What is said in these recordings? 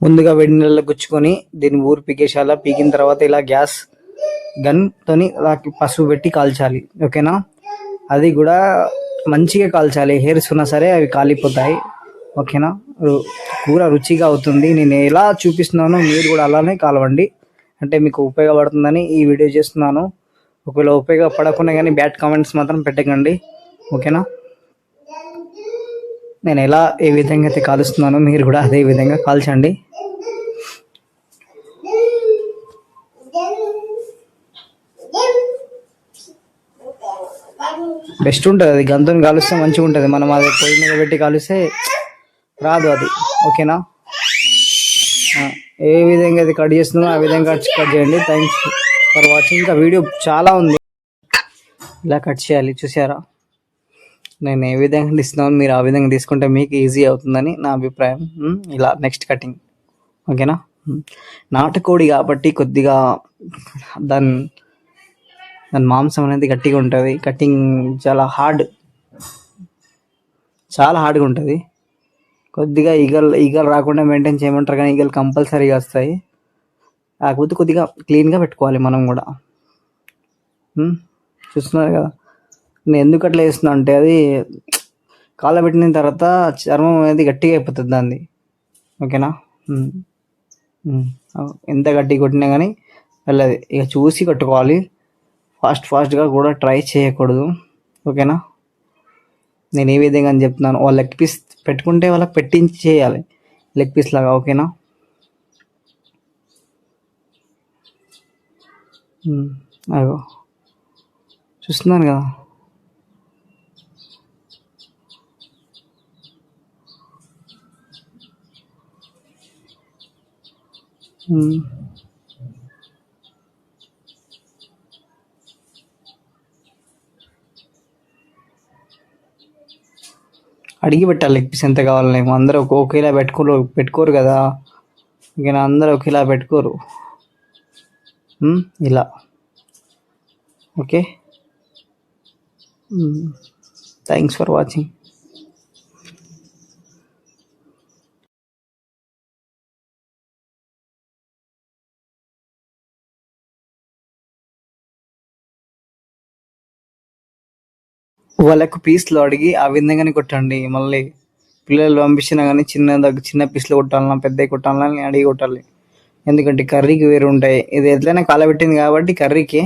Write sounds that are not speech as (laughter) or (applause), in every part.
ముందుగా వేడి నీళ్ళలో గుచ్చుకొని దీన్ని ఊరు పీకేసాల పీకిన తర్వాత ఇలా గ్యాస్ గన్తోని ఇలా పసుపు పెట్టి కాల్చాలి ఓకేనా? అది కూడా మంచిగా కాల్చాలి. హెయిర్స్ ఉన్నా సరే అవి కాలిపోతాయి ఓకేనా? కూర రుచిగా అవుతుంది. నేను ఎలా చూపిస్తున్నానో మీరు కూడా అలానే కాలవండి. అంటే మీకు ఉపయోగపడుతుందని ఈ వీడియో చేస్తున్నాను. ఒకవేళ ఉపయోగపడకుండా కానీ బ్యాడ్ కామెంట్స్ మాత్రం పెట్టకండి ఓకేనా? నేను ఎలా ఏ విధంగా అయితే కాలుస్తున్నానో మీరు కూడా అదే విధంగా కాల్చండి. బెస్ట్ ఉంటుంది అది. గంతుని కాలుస్తే మంచిగా ఉంటుంది. మనం అది పొయ్యి మీద పెట్టి కాలుస్తే రాదు అది. ఓకేనా? ఏ విధంగా అది కట్ చేస్తుందో ఆ విధంగా కట్ కట్ చేయండి. థ్యాంక్స్ ఫర్ వాచింగ్ ఇంకా వీడియో చాలా ఉంది. ఇలా కట్ చేయాలి. చూసారా? నేను ఏ విధంగా తీస్తున్నాను మీరు ఆ విధంగా తీసుకుంటే మీకు ఈజీ అవుతుందని నా అభిప్రాయం. ఇలా నెక్స్ట్ కటింగ్ ఓకేనా? నాటుకోడి కాబట్టి కొద్దిగా దాన్ని దాని మాంసం అనేది గట్టిగా ఉంటుంది. కటింగ్ చాలా హార్డ్ చాలా హార్డ్గా ఉంటుంది. కొద్దిగా ఈగలు ఈగలు రాకుండా మెయింటైన్ చేయమంటారు కానీ ఈగలు కంపల్సరీగా వస్తాయి. కాకపోతే కొద్దిగా క్లీన్గా పెట్టుకోవాలి మనం కూడా. చూస్తున్నారు కదా? నేను ఎందుకు అట్లా వేస్తున్నా అంటే అది కాలబెట్టిన తర్వాత చర్మం అనేది గట్టిగా అయిపోతుంది దాన్ని. ఓకేనా? ఎంత గట్టిగా కొట్టినా కానీ వెళ్ళదు. ఇక చూసి కట్టుకోవాలి. ఫాస్ట్ ఫాస్ట్గా కూడా ట్రై చేయకూడదు. ఓకేనా? నేను ఏ విధంగా అని చెప్తున్నాను? వాళ్ళ లెగ్ పీస్ పెట్టుకుంటే వాళ్ళకి పెట్టించి చేయాలి లెగ్ పీస్ లాగా ఓకేనా? అగో. చూస్తున్నాను కదా. ఉమ్. అడిగి పెట్టాలి. లెగ్ పీస్ ఎంత కావాలని అందరూ ఒక ఒకేలా పెట్టుకోరు పెట్టుకోరు కదా. ఇక అందరూ ఒకేలా పెట్టుకోరు. ఇలా. ఓకే? థ్యాంక్స్ ఫర్ వాచింగ్ వాళ్ళకు పీస్లు అడిగి ఆ విధంగానే కొట్టండి. మళ్ళీ పిల్లలు పంపించినా కానీ చిన్న దగ్గర చిన్న పీస్లు కొట్టాలన్నా పెద్ద కొట్టాలన్నా అని అడిగి కొట్టాలి. ఎందుకంటే కర్రీకి వేరు ఉంటాయి. ఇది ఎట్లయినా కాలబెట్టింది కాబట్టి కర్రీకి.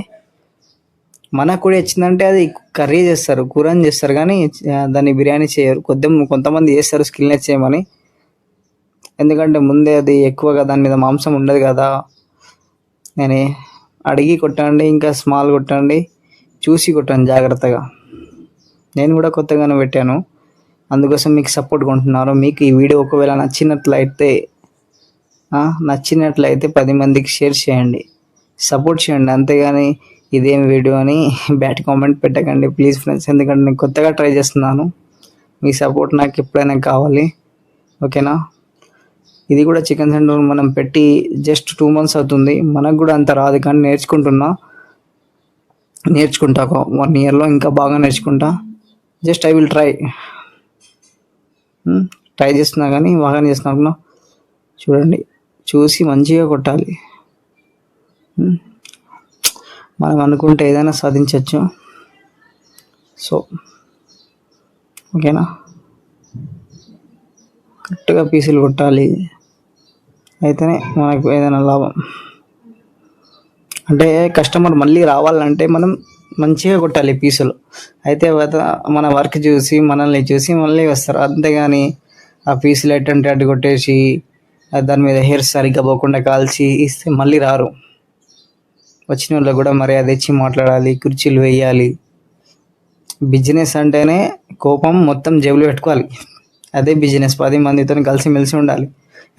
మనకు కూడా వచ్చిందంటే అది కర్రీ చేస్తారు కూరని చేస్తారు కానీ దాన్ని బిర్యానీ చేయరు. కొద్ది కొంతమంది చేస్తారు స్కిల్ చేయమని. ఎందుకంటే ముందే అది ఎక్కువగా దాని మీద మాంసం ఉండదు కదా. నేను అడిగి కొట్టండి ఇంకా స్మాల్ కొట్టండి. చూసి కొట్టండి జాగ్రత్తగా. నేను కూడా కొత్తగానే పెట్టాను. అందుకోసం మీకు సపోర్ట్ కొంటున్నారు. మీకు ఈ వీడియో ఒకవేళ నచ్చినట్లయితే నచ్చినట్లయితే పది మందికి షేర్ చేయండి. సపోర్ట్ చేయండి. అంతేగాని ఇదేం వీడియో అని (laughs) బ్యాడ్ కామెంట్ పెట్టకండి ప్లీజ్ ఫ్రెండ్స్. ఎందుకంటే నేను కొత్తగా ట్రై చేస్తున్నాను. మీ సపోర్ట్ నాకు ఎప్పుడైనా కావాలి. ఓకేనా? ఇది కూడా చికెన్ సెంటర్ మనం పెట్టి జస్ట్ టూ మంత్స్ అవుతుంది. మనకు కూడా అంత రాదు కానీ నేర్చుకుంటున్నా. నేర్చుకుంటా ఒక వన్ ఇయర్లో ఇంకా బాగా నేర్చుకుంటా. Just I will try. Try చేస్తున్నా కానీ బాగానే చేస్తున్నా చూడండి చూసి మంచిగా కొట్టాలి. మనం అనుకుంటే ఏదైనా సాధించవచ్చు సో ఓకేనా? కరెక్ట్గా పీసులు కొట్టాలి. అయితేనే మనకు ఏదైనా లాభం. అంటే కస్టమర్ మళ్ళీ రావాలంటే మనం మంచిగా కొట్టాలి పీసులు. అయితే మన వర్క్ చూసి మనల్ని చూసి మళ్ళీ వస్తారు. అంతేగాని ఆ పీసులు ఎట్టంటే అడ్డు కొట్టేసి దాని మీద హెయిర్ సరిగ్గా పోకుండా కాల్చి ఇస్తే మళ్ళీ రారు. వచ్చిన వాళ్ళకి కూడా మర్యాద ఇచ్చి మాట్లాడాలి కుర్చీలు వేయాలి. బిజినెస్ అంటేనే కోపం మొత్తం జేబులో పెట్టుకోవాలి. అదే బిజినెస్. పది మందితో కలిసి మెలిసి ఉండాలి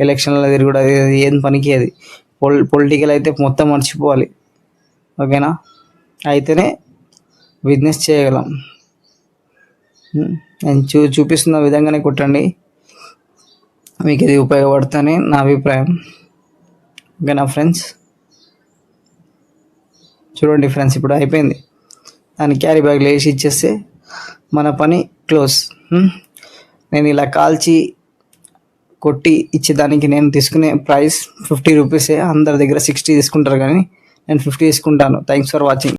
ఎలక్షన్లో తిరుగుడు అది ఏం పనికి అది పొల్ పొలిటికల్ అయితే మొత్తం మర్చిపోవాలి. ఓకేనా? అయితేనే బిజినెస్ చేయగలం. నేను చూ చూపిస్తున్న విధంగానే కొట్టండి. మీకు ఇది ఉపయోగపడుతుందని నా అభిప్రాయం. ఓకేనా ఫ్రెండ్స్? చూడండి ఫ్రెండ్స్ ఇప్పుడు అయిపోయింది. దాన్ని క్యారీ బ్యాగ్లో వేసి ఇచ్చేస్తే మన పని క్లోజ్. నేను ఇలా కాల్చి కొట్టి ఇచ్చేదానికి నేను తీసుకునే ప్రైస్ ఫిఫ్టీ రూపీసే. అందరి దగ్గర సిక్స్టీ తీసుకుంటారు కానీ నేను ఫిఫ్టీ తీసుకుంటాను. Thanks for watching.